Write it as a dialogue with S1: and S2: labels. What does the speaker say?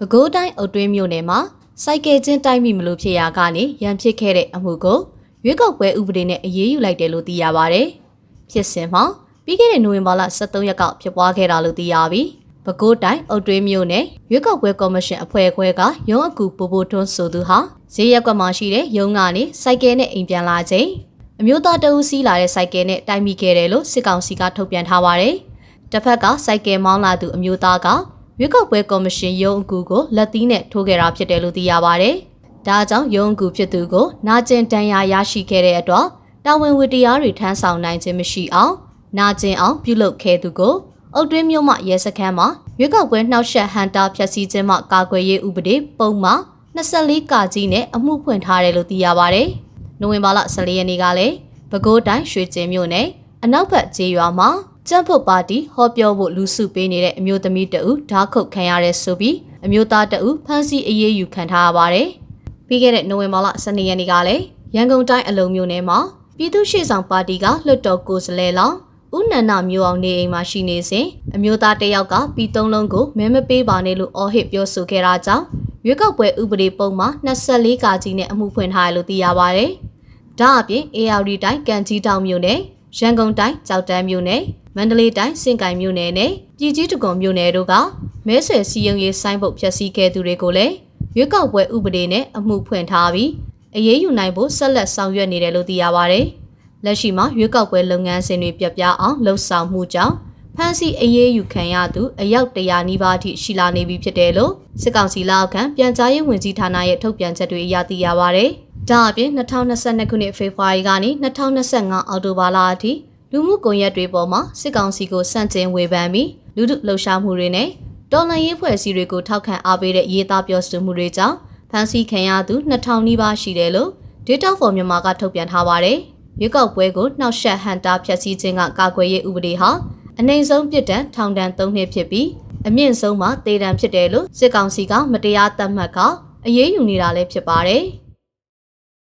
S1: ပဲခူးတိုင်းအုတ်တွင်းမြို့နယ်မှာစိုက်ကယ်ချင်းတိုက်မိမလို့ဖြစ်ရာကနေရန်ဖြစ်ခဲ့တဲ့အမှုကိုရွေးကောက်ပွဲဥပဒေနဲ့အရေးယူလိုက်တယ်လို့သိရပါဗျ။ဖြစ်စဉ်မှာပြီးခဲ့တဲ့နိုဝင်ဘာလ23ရက်ကဖြစ်ပွားခဲ့တာလို့သိရပြီ။ပဲခူးတိုင်းအုတ်တွင်းမြို့နယ်ရွေးကောက်ပွဲကော်မရှင်အဖွဲ့ခွဲကရုံးအကူပိုပိုထွန်းဆိုသူဟာဈေးရက်ကွက်မှာရှိတဲ့ရုံးကနေစိုက်ကယ်နဲ့အိမ်ပြန်လာချိန်အမျိုးသားတအုပ်စီးလာတဲ့စိုက်ကယ်နဲ့တိုက်မိခဲ့တယ်လို့စစ်ကောင်စီကထုတ်ပြန်ထားပါတယ်။တစ်ဖက်ကစိုက်ကယ်မောင်းလာသူအမျိုးသားက ရွေးကောက်ပွဲကော်မရှင်ရုံးအကူကိုလက်သီးနဲ့ထိုးခဲ့တာဖြစ်တယ်လို့သိရပါဗျ။ဒါကြောင့်ရုံးအကူဖြစ်သူကိုနာကျင်တန်ရာရရှိခဲ့တဲ့အတွက်တာဝန်ဝတ္တရားတွေထမ်းဆောင်နိုင်ခြင်းမရှိအောင်နာကျင်အောင်ပြုလုပ်ခဲ့သူကိုအုတ်တွင်းမြို့မှရဲစခန်းမှာရွေးကောက်ပွဲနှောက်ယှက်ဟန်တာဖျက်ဆီးခြင်းမှကာကွယ်ရေးဥပဒေပုံမှန်24ကာကြီးနဲ့အမှုဖွင့်ထားတယ်လို့သိရပါဗျ။နိုဝင်ဘာလ14ရက်နေ့ကလည်းပဲခူးတိုင်းရွှေကျင်မြို့နယ်အနောက်ဘက်ကျေးရွာမှာ ကျန်းဖုတ်ပါတီဟောပြောဖို့လူစုပေးနေတဲ့အမျိုးသမီးတဦးဓာတ်ခုတ်ခံရတဲ့ဆိုပြီးအမျိုးသားတဦးဖမ်းဆီးအရေးယူခံထားရပါတယ်။ပြီးခဲ့တဲ့နိုဝင်ဘာလ12ရက်နေ့ကလည်းရန်ကုန်တိုင်းအလုံမြို့နယ်မှာပြည်သူ့ရှေ့ဆောင်ပါတီကလွှတ်တော်ကိုယ်စားလှယ်လောင်းဦးနန္ဒမျိုးအောင်နေအိမ်မှာရှိနေစဉ်အမျိုးသားတစ်ယောက်ကပြီးသုံးလုံးကိုမဲမပေးပါနဲ့လို့အော်ဟစ်ပြောဆိုခဲ့တာကြောင့်ရွေးကောက်ပွဲဥပဒေပုံမှာ24ကာကြီးနဲ့အမှုဖွင့်ထားရလို့သိရပါဗျ။ဒါအပြင် AR တိုင်းကံကြီးတောင်မြို့နယ် ရန်ကုန်တိုင်းကြောက်တန်းမြို့နယ်မန္တလေးတိုင်းစင်ကိုင်မြို့နယ်နဲ့ပြည်ကြီးတကွန်မြို့နယ်တို့ကမဲဆွယ်စီယုံရေးဆိုင်းပုတ်ဖျက်ဆီးခဲ့သူတွေကိုလည်းရွေးကောက်ပွဲဥပဒေနဲ့အမှုဖွင့်ထားပြီးအရေးယူနိုင်ဖို့ဆက်လက်ဆောင်ရွက်နေတယ်လို့သိရပါဗျ။လက်ရှိမှာရွေးကောက်ပွဲလုပ်ငန်းစဉ်တွေပြပြအောင်လှုပ်ဆောင်မှုကြောင့်ဖမ်းဆီးအရေးယူခံရသူအယောက်100နီးပါးအထိရှိလာနေပြီဖြစ်တယ်လို့စစ်ကောင်စီလက်အောက်ခံပြန်ကြားရေးဝန်ကြီးဌာနရဲ့ထုတ်ပြန်ချက်တွေအရသိရပါဗျ။ ဒါအပြင်2022ခုနှစ်ဖေဖော်ဝါရီကနေ2025အောက်တိုဘာလအထိလူမှုကွန်ရက်တွေပေါ်မှာစစ်ကောင်စီကိုစန့်ကျင်ဝေဖန်ပြီးလူထုလှုပ်ရှားမှုတွေနဲ့တော်လှန်ရေးဖွဲ့စည်းတွေကိုထောက်ခံအားပေးတဲ့ရေးသားပြောဆိုမှုတွေကြောင့်ဖမ်းဆီးခံရသူ2000နီးပါးရှိတယ်လို့ Data for Myanmar ကထုတ်ပြန်ထားပါတယ်။ရွေးကောက်ပွဲကိုနှောက်ယှက်ဟန်တာဖျက်ဆီးခြင်းကကာကွယ်ရေးဥပဒေဟာအနိုင်ဆုံးပြစ်ဒဏ်ထောင်ဒဏ်3နှစ်ဖြစ်ပြီးအမြင့်ဆုံးမှာတေတံဖြစ်တယ်လို့စစ်ကောင်စီကမတရားသတ်မှတ်ကအရေးယူနေတာလည်းဖြစ်ပါတယ်။